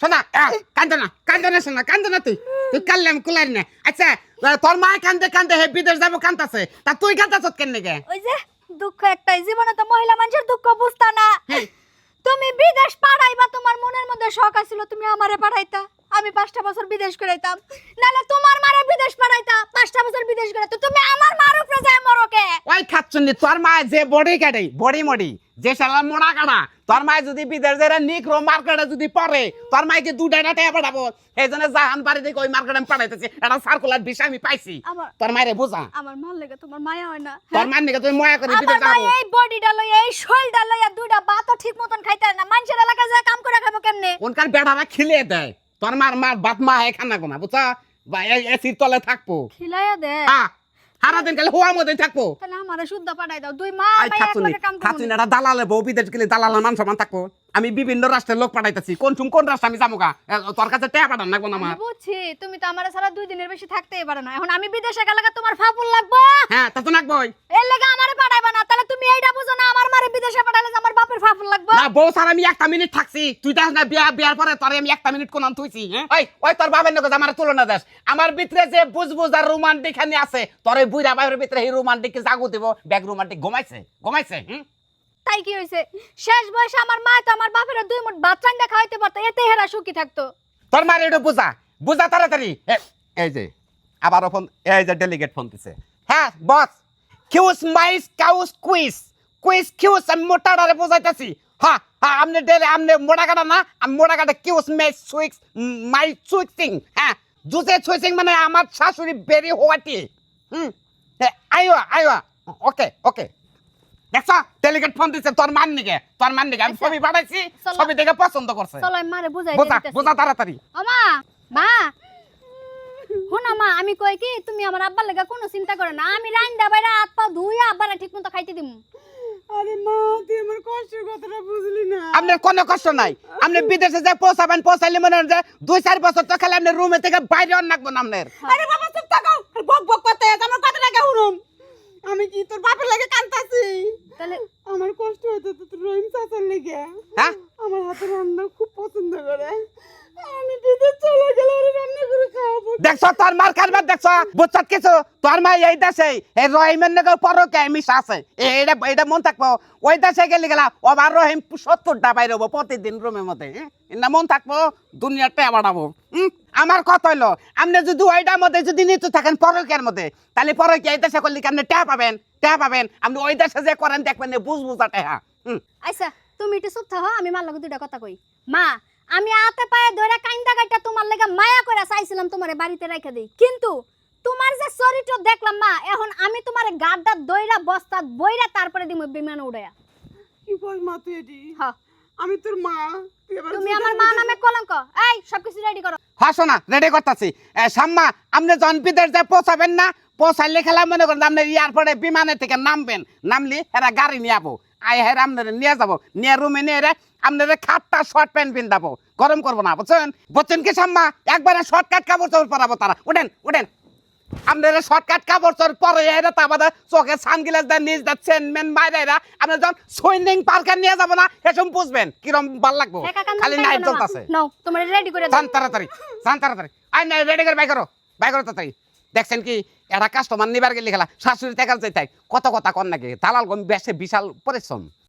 শোনা কান্দে না কান্দে না শোনা কান্দে না তুই। তুই কানলে আমি কুলারি না। আচ্ছা তোর মা কান্দে কান্দে হে বিদেশ যাব কান্দাছে তা তুই কান্দাছ কেন গে? ওই যে দুঃখ একটাই জীবনে তো মহিলা মানুষের দুঃখ বুঝতা না। তুমি বিদেশ পাঠাইবা তোমার মনের মধ্যে শখ আছিল তুমি আমারে পাঠাইতা আমি পাঁচটা বছর বিদেশ করাইতাম নালে তোমার মারে বিদেশ পাঠাইতা পাঁচটা বছর বিদেশ করাইতো তুমি আমার মার উপরে যায় মরকে ওই খাচ্ছন্নি তোর মা যে বডি কাটে বডি মডি যে শালা মোড়া কাটা তোর মায় যদি বিদেশ যারা নিক্রো মার্কেটে যদি পড়ে তোর মাইকে দুটা না টাকা পাঠাবো? এই জন্য জাহান বাড়ি থেকে ওই মার্কেটে আমি পাঠাইতেছি। একটা সার্কুলার বিষয় আমি পাইছি। আমার তোর মায়ের বোঝা। আমার মার লেগে তোমার মায়া হয় না তোর মার নিকে তুই ময়া করে আমার বিদেশ মা যাব। এই বডিটা লই এই শরীরটা লই দুইটা বাতও ঠিক মতন খাইতে পারে না। মানুষের এলাকায় যায় কাম করে খাব কেমনে? ওনকার বেড়ারা খিলে দেয়? তোর মার মার বাপ মা হে খানা কোনা বুঝছা? এসির তলে থাকব। খিলাইয়া দে। হ্যাঁ সারাদিন খালি হোয়া মধ্যে থাকব। তাহলে আমারে শুদ্ধ পাঠাই দাও। দুই মা খাতুনি খাতুনি এটা দালালে বউ বিদেশ গেলে দালালের মান সমান থাকব। আমি বিভিন্ন রাষ্ট্রের লোক পাঠাইতেছি। কোন চুম কোন রাষ্ট্র আমি যাব তোর কাছে টেয়া পাঠান লাগবো না আমার বুঝছি তুমি তো আমার ছাড়া দুই দিনের বেশি থাকতেই পারো না। এখন আমি বিদেশে গেলে তোমার ফাপুল লাগবো? হ্যাঁ তা তো নাকবই এর লেগে আমারে পাঠাইবা না। তাহলে তুমি লাগবো? না বউ স্যার আমি একটা মিনিট থাকছি। তুই দেখ না বিয়া বিয়ার পরে তোর আমি একটা মিনিট কোন থুইছি হ্যাঁ? ওই ওই তোর বাবার নকে আমার তুলনা দেশ আমার ভিতরে যে বুঝবুঝ আর রোমান্টিক খানি আছে তোর ওই বুইরা বাবার ভিতরে এই রোমান্টিক জাগু দিব? ব্যাগ রোমান্টিক ঘুমাইছে ঘুমাইছে হুম? তাই কি হয়েছে শেষ বয়সে আমার মা তো আমার বাপের দুই মুঠ ভাত রান্না খাওয়াইতে পারতো এতে হেরা সুখী থাকতো। তোর মার একটু বুঝা বুঝা তাড়াতাড়ি। এই যে আবারও ফোন এই যে ডেলিগেট ফোন দিছে। হ্যাঁ বস কিউস মাইস কাউস কুইস। কুইস কিউস আমি মোটাটারে বোঝাইতেছি। হ্যাঁ হ্যাঁ আপনি ডেলে আপনি মোটা কাটা না আমি মোটা কাটা কিউস মাই সুইক্স মাই সুইক্সিং হ্যাঁ। জুসে সুইক্সিং মানে আমার শাশুড়ি বেরি হওয়াটি। হুম আইও আইও ওকে ওকে। দেখছ ডেলিগেট ফোন দিছে তোর মান নিকে তোর মান নিকে আমি আচ্ছা। ছবি পাঠাইছি। ছবি দেখে পছন্দ করছে। চলো আমি মারে বুঝাই বোঝা বোঝা তাড়াতাড়ি। ও মা মা। মা আমি কই কি তুমি আমার আব্বার লেগে কোনো চিন্তা করো না। আমি রাইন্দা বাইরে হাত পা ধুইয়া আব্বারে ঠিক মতো খাইতে দিমু। আরে মা তুই আমার কষ্টের কথাটা বুঝলি না। আপনার কোনো কষ্ট নাই। আপনি বিদেশে যে পৌঁছাবেন পৌঁছাইলে মনে হয় যে দুই চার বছর তো খালি আপনি রুমে থেকে বাইরে অন রাখব না আপনার। আরে বাবা চুপ থাকো। বক বক করতে আমার কথাটা কে হুরুম আমি কি তোর বাপের লাগে কান্তাছি তাহলে আমার কষ্ট হইতে তো তোর রহিম চাচার লেগে। হ্যাঁ? আমার হাতে রান্না খুব পছন্দ করে। আমি বিদেশ চলে গেলে রান্না করে দেখছ, তোর মার খাবার দেখছ? বুঝছত কিছু? তোর মা এই দেশে এই রহিমের নাকি পরকে মিশা আছে। এ- এটা এটা মন থাকব। ওই দেশে গেলে গেলা, ওবার রহিম সত্তরটা বাইরে হব প্রতিদিন রুমের মধ্যে হ্যাঁ? এটা মন থাকব দুনিয়ার টেয়া বাড়াবো? আমার কথা হইল, আপনি যদি ওইটার মধ্যে যদি নিচু থাকেন পরকের মধ্যে, তাহলে পরকে এই দেশে করলে আপনি টেয়া পাবেন? টেয়া পাবেন? আপনি ওই দেশে যে করেন, দেখবেন বুঝ বুঝা টেহা হুম? আচ্ছা তুমি একটু চুপ থাকো, আমি মার লগে দুইটা কথা কই। মা আমি আতে পায়ে ধরে কাইন্দা কাইটা তোমার লেগে মায়া করে চাইছিলাম তোমারে বাড়িতে রেখে দেই। কিন্তু তোমার যে চরিত্র দেখলাম মা এখন আমি তোমার গাড্ডা দইরা বস্তা বইরা তারপরে দিমু বিমান উড়াইয়া। কি বল মা তুই এটি? হ্যাঁ আমি তোর মা তুমি আমার মা নামে কলঙ্ক। এই সবকিছু রেডি করো। হাসো না রেডি করতেছি। সাম্মা আপনি জন বিদেশ যে পৌঁছাবেন না পৌঁছাইলে খেলা মনে করেন আপনি এয়ারপোর্টে বিমানে থেকে নামবেন নামলি এরা গাড়ি নিয়ে যাব আই হের আপনার নিয়ে যাব। নিয়ে রুমে নিয়ে রে আপনার খাটটা শর্ট প্যান্ট পিন্দাবো গরম করব না বুঝছেন? বুঝছেন কি সাম্মা? একবারে শর্টকাট কাপড় চোপড় পরাবো তারা। উঠেন উঠেন। আপনারা শর্টকাট কাপড় চোপড় পরে এরা তা বাদে চোখে সানগ্লাস দেন নিজ যাচ্ছেন মেন বাইরে এরা আপনি যখন সুইমিং পার্কে নিয়ে যাব না এসব বুঝবেন কিরম ভালো লাগবো। খালি নাইট চলতেছে নাও তোমার রেডি করে দাও। যান তাড়াতাড়ি যান তাড়াতাড়ি। আই না রেডি করে বাই করো। বাই করো তাড়াতাড়ি। দেখছেন কি? এটা কাস্টমার নিবার গেলে খেলা, শাশুড়ি টাকার চাইতাই। কত কথা কন নাকি? দালাল গম বেশে বিশাল পরিশ্রম।